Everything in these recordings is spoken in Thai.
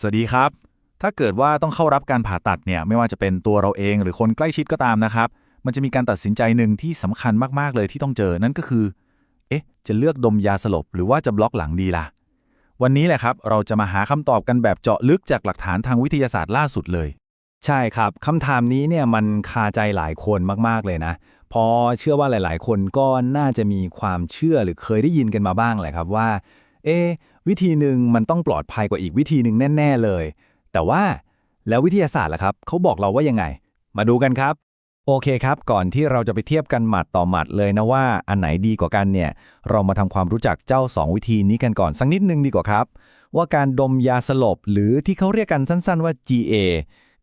สวัสดีครับ ถ้าเกิดว่าต้องเข้ารับการผ่าตัดเนี่ยไม่ว่าจะเป็นตัวเราเองหรือคนใกล้ชิดก็ตามนะครับ มันจะมีการตัดสินใจหนึ่งที่สำคัญมากๆเลยที่ต้องเจอนั่นก็คือ เอ๊ะ จะเลือกดมยาสลบหรือว่าจะบล็อกหลังดีล่ะ วันนี้แหละครับ เราจะมาหาคำตอบกันแบบเจาะลึกจากหลักฐานทางวิทยาศาสตร์ล่าสุดเลย ใช่ครับคำถามนี้เนี่ยมันคาใจหลายคนมากๆเลยนะพราะเชื่อว่าหลาย ๆ คนก็น่าจะมีความเชื่อหรือเคยได้ยินกันมาบ้างแหละครับว่า เอะวิธีหนึ่งมันต้องปลอดภัยกว่าอีกวิธีหนึ่งแน่ ๆ เลย แต่ว่าแล้ววิทยาศาสตร์ล่ะครับเขาบอกเราว่ายังไง มาดูกันครับ โอเคครับ ก่อนที่เราจะไปเทียบกันหมัดต่อหมัดเลยนะว่าอันไหนดีกว่ากันเนี่ย เรามาทำความรู้จักเจ้า 2 วิธีนี้กันก่อนสักนิดนึงดีกว่าครับ ว่าการดมยาสลบหรือที่เขาเรียกกันสั้นๆว่า GA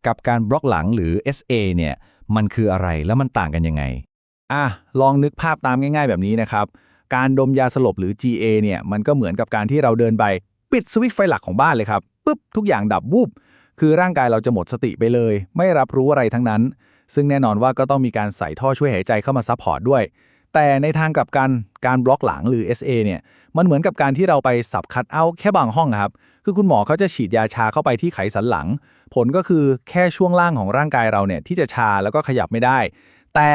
กับการบล็อกหลังหรือ SA เนี่ย มันคืออะไรแล้วมันต่างกันยังไง อะ ลองนึกภาพตามง่าย ๆ แบบนี้นะครับ การดมยาสลบหรือ GA เนี่ยมันก็เหมือนกับการที่เราเดินไปปิดสวิตช์ไฟหลักของบ้านเลยครับปุ๊บทุกอย่างดับวูบคือร่างกายเราจะหมดสติไปเลย ไม่รับรู้อะไรทั้งนั้น ซึ่งแน่นอนว่าก็ต้องมีการใส่ท่อช่วยหายใจเข้ามาซัพพอร์ตด้วย แต่ในทางกลับกันการบล็อกหลังหรือ SA เนี่ยมันเหมือนกับการที่เราไปสับคัดเอาแค่บางห้องครับคือคุณหมอเขาจะฉีดยาชาเข้าไปที่ไขสันหลัง ผลก็คือแค่ช่วงล่างของร่างกายเราเนี่ยที่จะชาแล้วก็ขยับไม่ได้ แต่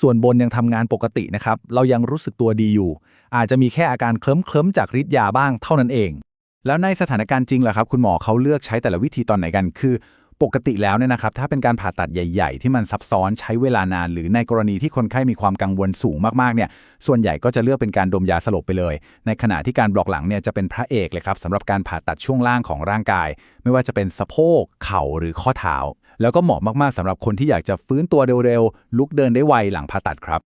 ส่วนบนยังทำงานปกตินะครับ เรายังรู้สึกตัวดีอยู่ อาจจะมีแค่อาการเคลิ้มเคลิ้มๆจากฤทธิ์ยาบ้างเท่านั้นเอง แล้วในสถานการณ์จริงล่ะครับ คุณหมอเขาเลือกใช้แต่ละวิธีตอนไหนกัน คือ ปกติแล้วเนี่ยนะครับถ้าเป็นการผ่าตัดใหญ่ๆ ที่มันซับซ้อนใช้เวลานาน หรือในกรณีที่คนไข้มีความกังวลสูงมากๆเนี่ยส่วนใหญ่ก็จะเลือกเป็นการดมยาสลบไปเลย ในขณะที่การบล็อกหลังเนี่ยจะเป็นพระเอกเลยครับสำหรับการผ่าตัดช่วงล่างของร่างกาย ไม่ว่าจะเป็นสะโพก เข่าหรือข้อเท้า แล้วก็เหมาะมากๆสำหรับคนที่อยากจะฟื้นตัวเร็วๆลุกเดินได้ไวหลังผ่าตัดครับ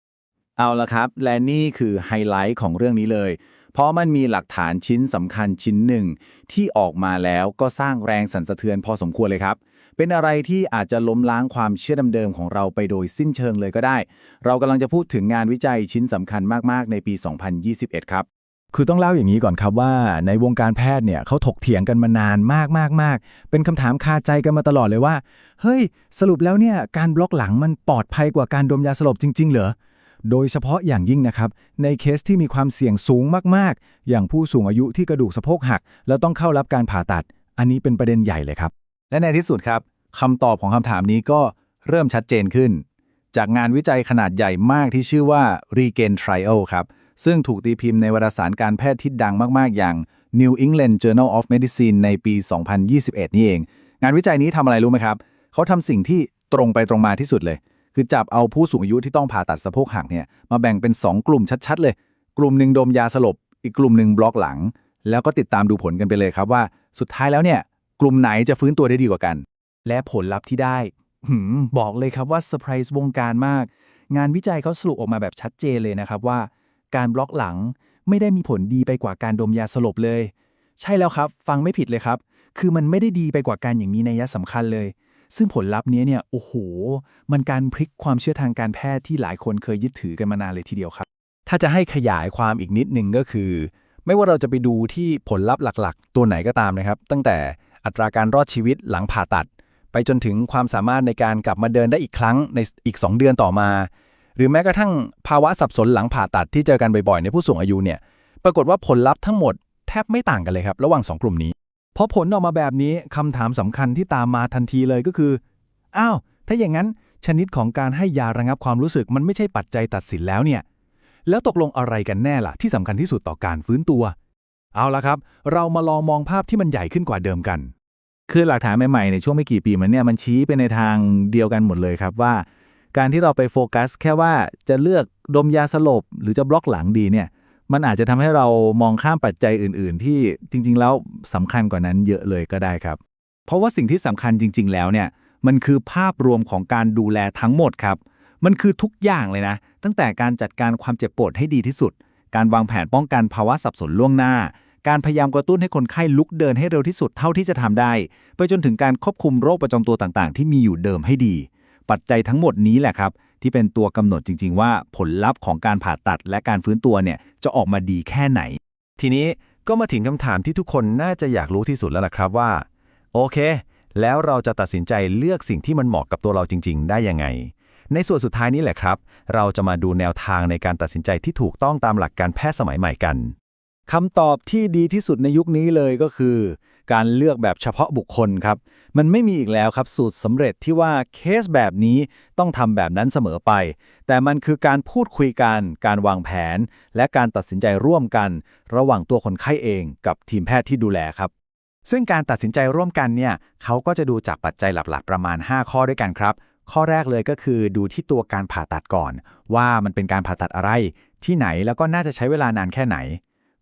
เอาละครับ และนี่คือไฮไลท์ของเรื่องนี้เลย ราะมันมีหลักฐานชิ้นสำคัญชิ้นหนึ่ง ที่ออกมาแล้วก็สร้างแรงสั่นสะเทือนพอสมควรเลยครับ เป็นอะไรที่อาจจะล้มล้างความเชื่อเดิมๆของเราไปโดยสิ้นเชิงเลยก็ได้ เรากำลังจะพูดถึงงานวิจัยชิ้นสำคัญมากๆ ในปี 2021 ครับ คือต้องเล่าอย่างนี้ก่อนครับว่า ในวงการแพทย์เนี่ยเขาถกเถียงกันมานานมากมากมากเป็นคำถามคาใจกันมาตลอดเลยว่า เฮ้ย สรุปแล้วเนี่ยการบล็อกหลังมันปลอดภัยกว่าการดมยาสลบจริง ๆ เหรอ โดยเฉพาะอย่างยิ่งนะครับ ในเคสที่มีความเสี่ยงสูงมากๆ อย่างผู้สูงอายุที่กระดูกสะโพกหัก แล้วต้องเข้ารับการผ่าตัด อันนี้เป็นประเด็นใหญ่เลยครับ และในที่สุดครับคำตอบของคำถามนี้ก็เริ่มชัดเจนขึ้น จากงานวิจัยขนาดใหญ่มากที่ชื่อว่า Regain Trial ครับ ซึ่งถูกตีพิมพ์ในวารสารการแพทย์ที่ดังมากๆ อย่าง New England Journal of Medicine ในปี 2021 นี่เอง งานวิจัยนี้ทำอะไรรู้ไหมครับ เขาทำสิ่งที่ตรงไปตรงมาที่สุดเลย คือจับเอาผู้สูงอายุที่ต้องผ่าตัดสะโพกหักเนี่ยมาแบ่งเป็น 2 กลุ่มชัดๆเลย กลุ่มหนึ่งดมยาสลบ อีกกลุ่มหนึ่งบล็อกหลัง แล้วก็ติดตามดูผลกันไปเลยครับว่า สุดท้ายแล้วเนี่ย กลุ่มไหนจะฟื้นตัวได้ดีกว่ากัน และผลลัพธ์ที่ได้หืมบอกเลยครับว่าเซอร์ไพรส์วงการมาก งานวิจัยเขาสรุปออกมาแบบชัดเจนเลยนะครับว่า การบล็อกหลังไม่ได้มีผลดีไปกว่าการดมยาสลบเลย ใช่แล้วครับ ฟังไม่ผิดเลยครับ คือมันไม่ได้ดีไปกว่าการอย่างมีนัยสำคัญเลย ซึ่งผลลัพธ์นี้เนี่ยโอ้โห มันการพลิกความเชื่อทางการแพทย์ที่หลายคนเคยยึดถือกันมานานเลยทีเดียวครับ ถ้าจะให้ขยายความอีกนิดนึงก็คือ ไม่ว่าเราจะไปดูที่ผลลัพธ์หลักๆ ตัวไหนก็ตามนะครับ ตั้งแต่อัตราการรอดชีวิตหลังผ่าตัด ไปจนถึงความสามารถในการกลับมาเดินได้อีกครั้งในอีก 2 เดือนต่อมา หรือแม้กระทั่งภาวะสับสนหลังผ่าตัดที่เจอกันบ่อยๆ ในผู้สูงอายุเนี่ยปรากฏว่าผลลัพธ์ทั้งหมดแทบไม่ต่างกันเลยครับ ระหว่าง 2 กลุ่มนี้ พอผลออกมาแบบนี้คำถามสำคัญที่ตามมาทันทีเลยก็คือ อ้าว ถ้าอย่างนั้น ชนิดของการให้ยาระงับความรู้สึกมันไม่ใช่ปัจจัยตัดสินแล้วเนี่ย แล้วตกลงอะไรกันแน่ล่ะ ที่สำคัญที่สุดต่อการฟื้นตัว เอาละครับ เรามาลองมองภาพที่มันใหญ่ขึ้นกว่าเดิมกัน คือหลักฐานใหม่ๆในช่วงไม่กี่ปีมันเนี่ยมันชี้ไปในทางเดียวกันหมดเลยครับว่า การที่เราไปโฟกัส แค่ว่าจะเลือกดมยาสลบหรือจะบล็อกหลังดีเนี่ย มันอาจจะทำให้เรามองข้ามปัจจัยอื่น ๆ ที่จริง ๆ แล้วสำคัญกว่านั้นเยอะเลยก็ได้ครับ เพราะว่าสิ่งที่สำคัญจริง ๆ แล้วเนี่ยมันคือภาพรวมของการดูแลทั้งหมดครับ มันคือทุกอย่างเลยนะ ตั้งแต่การจัดการความเจ็บปวดให้ดีที่สุด การวางแผนป้องกันภาวะสับสนล่วงหน้า การพยายามกระตุ้นให้คนไข้ลุกเดินให้เร็วที่สุดเท่าที่จะทำได้ ไปจนถึงการควบคุมโรคประจำตัวต่าง ๆ ที่มีอยู่เดิมให้ดี ปัจจัยทั้งหมดนี้แหละครับ ที่เป็นตัวกำหนดจริง ๆ ว่าผลลัพธ์ของการผ่าตัดและการฟื้นตัวเนี่ยจะออกมาดีแค่ไหน ทีนี้ก็มาถึงคำถามที่ทุกคนน่าจะอยากรู้ที่สุดแล้วล่ะครับว่า โอเค แล้วเราจะตัดสินใจเลือกสิ่งที่มันเหมาะกับตัวเราจริง ๆ ได้ยังไง ในส่วนสุดท้ายนี้แหละครับ เราจะมาดูแนวทางในการตัดสินใจที่ถูกต้องตามหลักการแพทย์สมัยใหม่กัน คำตอบที่ดีที่สุดในยุคนี้เลยก็คือ การเลือกแบบเฉพาะบุคคลครับ มันไม่มีอีกแล้วครับสูตรสำเร็จที่ว่าเคสแบบนี้ต้องทำแบบนั้นเสมอไป แต่มันคือการพูดคุยกัน การวางแผน และการตัดสินใจร่วมกัน ระหว่างตัวคนไข้เองกับทีมแพทย์ที่ดูแลครับ ซึ่งการตัดสินใจร่วมกันเนี่ยเขาก็จะดูจากปัจจัยหลักๆ ประมาณ 5 ข้อด้วยกันครับ ข้อแรกเลยก็คือดูที่ตัวการผ่าตัดก่อน ว่ามันเป็นการผ่าตัดอะไร ที่ไหนแล้วก็น่าจะใช้เวลานานแค่ไหน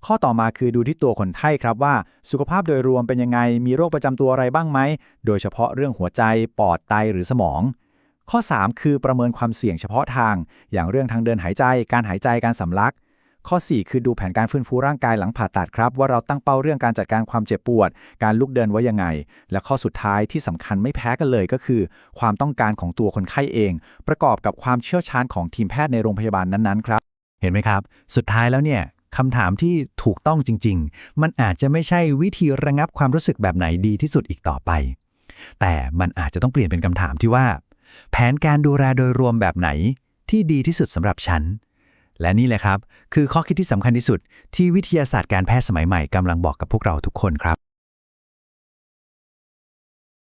ข้อต่อมาคือดูที่ตัวคนไข้ครับว่า สุขภาพโดยรวมเป็นยังไง มีโรคประจำตัวอะไรบ้างไหม โดยเฉพาะเรื่องหัวใจ ปอด ไต หรือสมอง ข้อ 3 คือประเมินความเสี่ยงเฉพาะทาง อย่างเรื่องทางเดินหายใจ การหายใจ การสำลัก ข้อ 4 คือดูแผนการฟื้นฟูร่างกายหลังผ่าตัดครับ ว่าเราตั้งเป้าเรื่องการจัดการความเจ็บปวด การลุกเดินไว้ยังไง และข้อสุดท้ายที่สำคัญไม่แพ้กันเลยก็คือ ความต้องการของตัวคนไข้เอง ประกอบกับความเชี่ยวชาญของทีมแพทย์ในโรงพยาบาลนั้นๆครับ เห็นไหมครับ สุดท้ายแล้วเนี่ย คำถามที่ถูกต้องจริง ๆ มันอาจจะไม่ใช่วิธีระงับความรู้สึกแบบไหนดีที่สุดอีกต่อไป แต่มันอาจจะต้องเปลี่ยนเป็นคำถามที่ว่า แผนการดูแลโดยรวมแบบไหนที่ดีที่สุดสำหรับฉัน และนี่แหละครับ คือข้อคิดที่สำคัญที่สุด ที่วิทยาศาสตร์การแพทย์สมัยใหม่กำลังบอกกับพวกเราทุกคนครับ